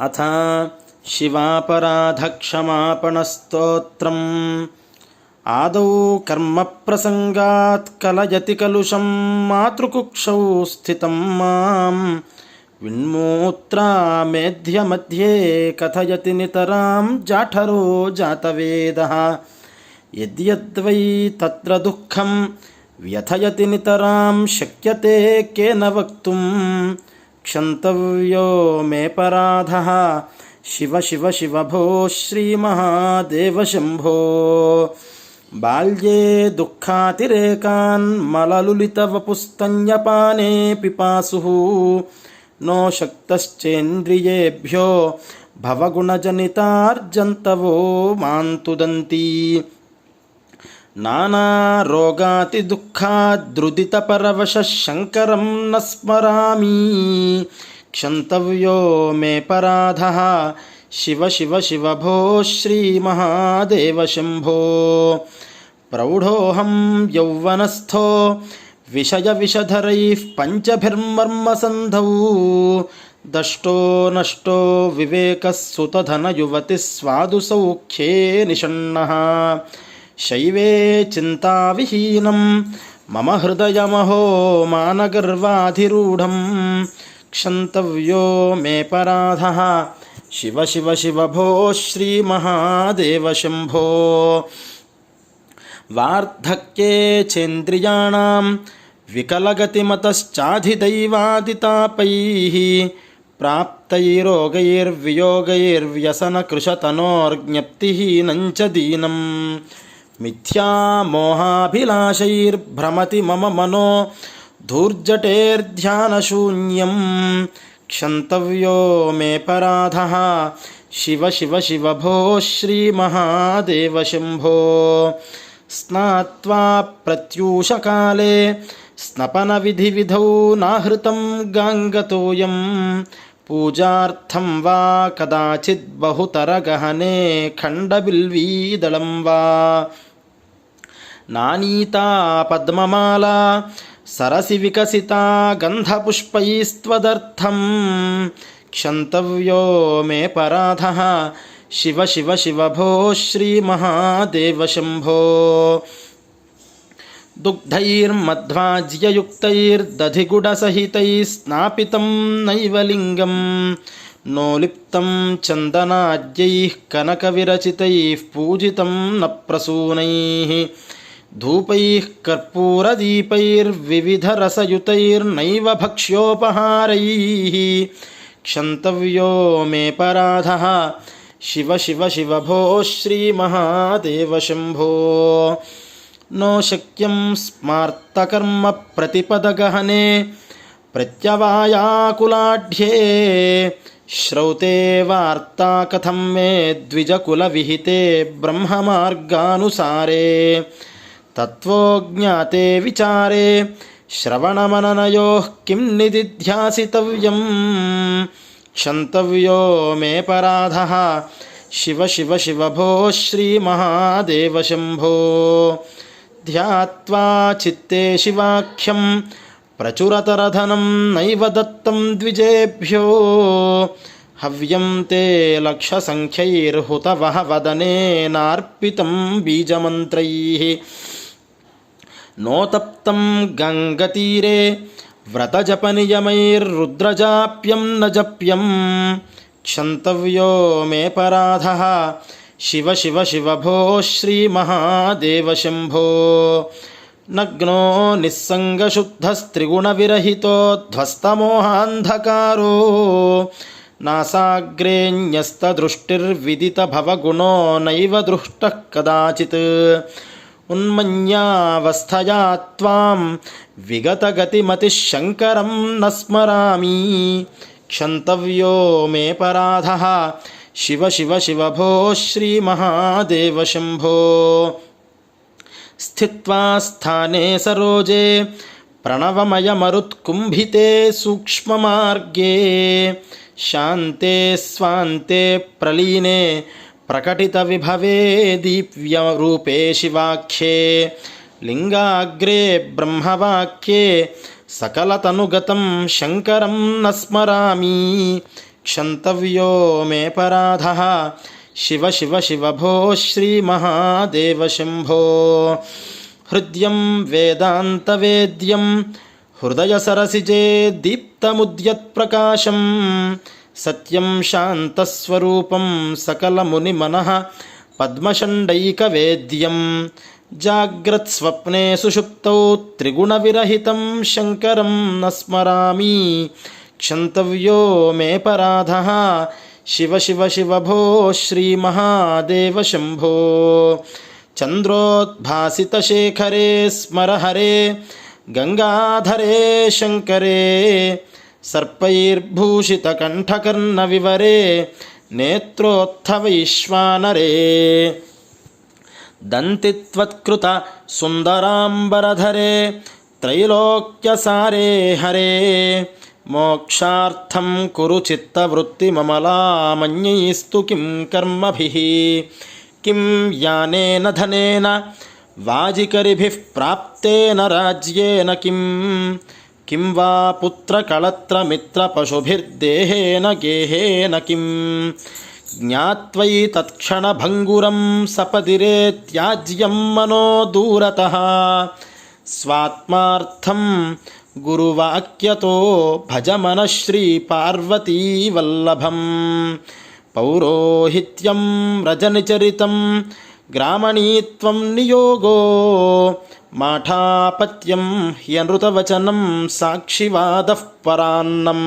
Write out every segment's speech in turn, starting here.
అథ శివాపరాధక్షమాపణస్తోత్రం. ఆదౌ కర్మ ప్రసంగాత్ కలయతి కలుషం మాతృకుక్షౌ స్థితం మాం. విన్మూత్రామేధ్య మధ్యే కథయతి నితరాం జాఠరో జాతవేద. యద్యద్వై తత్ర దుఃఖం వ్యథయతి నితరాం శక్యతే కేన వక్తుం. क्षन्तव्यो मे पराधः शिव शिव शिव भो श्रीमहादेव शम्भो बाल्ये दुःखातिरेकान् मललुलितवपुस्तन्यपाने पिपासुः नो शक्तश्चेन्द्रियेभ्यो भवगुणजनितार्जन्तवो मान्तुदन्ती నానారోగాతి దుఃఖాద్రుదిత పరవశ శంకరం నస్మరామి క్షంతవ్యో మే పరాధ. శివ శివ శివ భో శ్రీ మహాదేవ శంభో. ప్రౌఢోహం యౌవనస్థో. విషయ విషధరై పంచభిర్మర్మసంధౌ. దష్టో నష్టో వివేకసుతధనయువతి స్వాదు సౌఖ్యే నిషణ్ణ. శైవే చింతావిహీనం మమ హృదయమహో మానగర్వాధిరూఢం. క్షంతవ్యో మే పరాధ. శివ శివ శివ భో శ్రీ మహాదేవ శంభో. వార్ధక్యే చేంద్రియాణం వికలగతిమతశ్చాధిదైవాదితాపై. ప్రాప్తైరోగైర్వియోగైర్వ్యసనకృషతనోర్జ్ఞప్తిహీనం మిథ్యామోహాభిలాషైర్భ్రమతి మమ మనో ధూర్జటేర్ధ్యానశూన్యం క్షంతవ్యో మే పరాధ శివ శివ శివ భో శ్రీమహాదేవ శంభో స్నాత్వా ప్రత్యూషకాలే స్నపనవిధివిధౌ నాహృతం గాంగతోయం పూజార్థం వా కదాచిద్ బహుతరగహనే ఖండబిల్వీదళం వా नानीता पद्ममाला सरसि विकसिता गन्धपुष्पैस्त्वदर्थं क्षन्तव्यो मे पराधः शिव शिव शिव भो श्रीमहादेव शम्भो दुग्धैर्मध्वाज्ययुक्तैर्दधिगुडसहितैः स्नापितं नैव लिङ्गं नोलिप्तं चन्दनाद्यैः कनकविरचितैः पूजितं न प्रसूनैः ధూపైః కర్పూరదీపైర్వివిధరసయుతైర్నైవ భక్ష్యోపహారైः క్షంతవ్యో మేపరాధ శివ శివ శివ భో శ్రీమహాదేవ శంభో నో శక్యం స్మార్తకర్మ ప్రతిపదగహనే ప్రత్యవాయాకులాఢ్యే శ్రౌతే వార్తా కథం మే ద్విజకుల విహితే బ్రహ్మమార్గానుసారే తత్వోజ్ఞాతే విచారే శ్రవణమననయో కిం నిదిధ్యాసితవ్యం క్షంతవ్యో మే పరాధ శివ శివ శివ భో శ్రీ మహాదేవ శంభో ధ్యాత్వా చిత్తే శివాఖ్యం ప్రచురతరధనం నైవ దత్తం ద్విజేభ్యో హవ్యం తే లక్షసంఖ్యైర్హుతవహ వదనే నార్పితం బీజమంత్రై నోతప్తం గంగతీరే వ్రతజపనియమైరుద్రజాప్యం న జప్యం క్షంతవ్యో మే పరాధ శివ శివ శివ భో శ్రీ మహాదేవ శంభో నగ్నో నిస్సంగశుద్ధస్త్రిగుణవిరహితో ధ్వస్తమోహాంధకారో నాసాగ్రేణ్యస్తదృష్టిర్విదితభవగుణో నైవ దృష్టः కదాచిత్ ఉన్మన్యావస్థయా త్వాం విగతగతిమతిశంకరం నస్మరామి క్షంతవ్యో మే పరాధ శివ శివ శివ భో శ్రీ మహాదేవ శంభో స్థిత్వా స్థానే సరోజే ప్రణవమయమరుత్కుంభితే సూక్ష్మమార్గే శాంతే స్వాంతే ప్రలీనే प्रकटितविभवे दीप्यरूपे शिवाख्ये लिङ्गाग्रे ब्रह्मवाक्ये सकलतनुगतं शङ्करं न स्मरामि क्षन्तव्यो मे पराधः शिव शिव शिव भो श्रीमहादेव शम्भो हृद्यं वेदान्तवेद्यं हृदयसरसिजे दीप्तमुद्यत्प्रकाशं సత్యం శాంతస్వరూపం సకలమునిమనః పద్మషండైకవేద్యం. జాగ్రత్స్వప్నే సుషుప్తౌ త్రిగుణవిరహితం శంకరం నస్మరామి. క్షంతవ్యో మే పరాధ. శివ శివ శివ భో శ్రీమహాదేవ శంభో. చంద్రోద్భాసితశేఖరే స్మరహరే. గంగాధరే శంకరే. सर्पैर्भूषितकण्ठकर्णविवरे नेत्रोत्थवैश्वानरे दन्तित्वत्कृत सुन्दराम्बरधरे त्रैलोक्यसारे हरे मोक्षार्थं कुरु चित्तवृत्तिममलामन्यैस्तु किं कर्मभिः किं यानेन धनेन वाजिकरिभिः प्राप्तेन राज्येन किं కిం వా పుత్రకళత్రమిత్రపశుభిర్దేహేన గేహేన కిం జ్ఞాత్వై తత్క్షణభంగురం సపదిరే త్యాజ్యం మనో దూరత స్వాత్మార్థం గురువాక్యతో భజమనశ్రీ పార్వతీవల్లభం పౌరోహిత్యం రజనిచరితం గ్రామణీత్వం నియోగో మాఠాపత్యం హ్యనృతవచనం సాక్షివాద పరాన్నం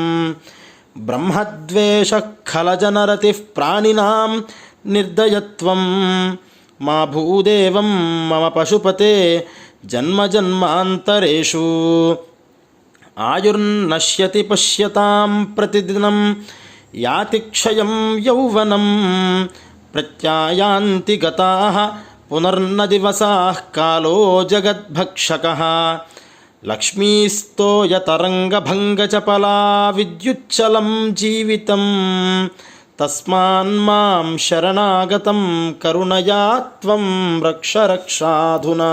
బ్రహ్మద్వేష ఖలజనరతి ప్రాణినాం నిర్దయత్వం మా భూదేవం మమ పశుపతే జన్మజన్మాంతరేషు ఆయుర్నశ్యతి పశ్యతాం ప్రతిదినం యాతి క్షయం యౌవనం ప్రత్యాయాంతి గతా పునర్న దివసా కాలో జగద్భక్షక లక్ష్మీస్తోయతరంగభంగచపలా విద్యుచ్చలం జీవితం తస్మాన్మాం శరణాగతం కరుణయా త్వం రక్ష రక్షాధునా